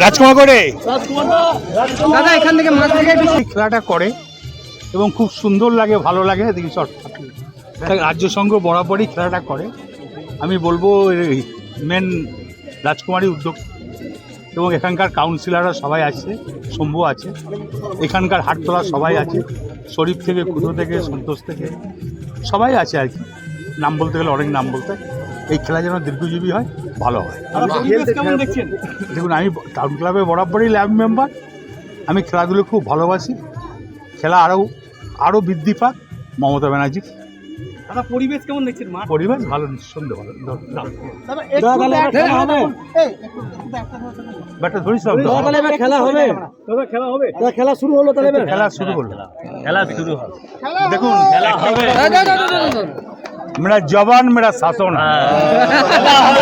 রাজকুমার করে? দাদা এখান থেকে মাছ থেকে খেলাটা করে এবং খুব সুন্দর লাগে ভালো লাগে দেখি শর্ট রাজ্য সংঘ বরাবরই খেলাটা করে। আমি বলব মেন রাজকুমারী উদ্যোগ। এবং এখানকার কাউন্সিলররা সবাই আছে শম্ভু আছে। এখানকার হাটতলা সবাই আছে। শরীফ থেকে কুদো থেকে সন্তোষ থেকে সবাই আছে আর কি। নাম বলতে গেলে অনেক নাম বলতে হয়। এই খেলা যেন দীর্ঘজীবী হয় ভালো হয়। কেমন দেখুন আমি টাউন ক্লাবে বরাবরই ল্যাব মেম্বার আমি খেলাধুলো খুব ভালোবাসি। খেলা আরও আরও বৃদ্ধি পাক মমতা ব্যানার্জির দাদা পরিবেশ কেমন দেখছেন মাঠ পরিবেশ ভালো নিঃসন্দেহ ভালো। দাও, দাও। ব্যাটটা ধরিস খেলা হবে দাদা খেলা হবে। খেলা শুরু হলো তাহলে খেলা শুরু হলো। খেলা শুরু হবে দেখুন খেলা হবে। मेरा जवान मेरा शासन है। हाँ।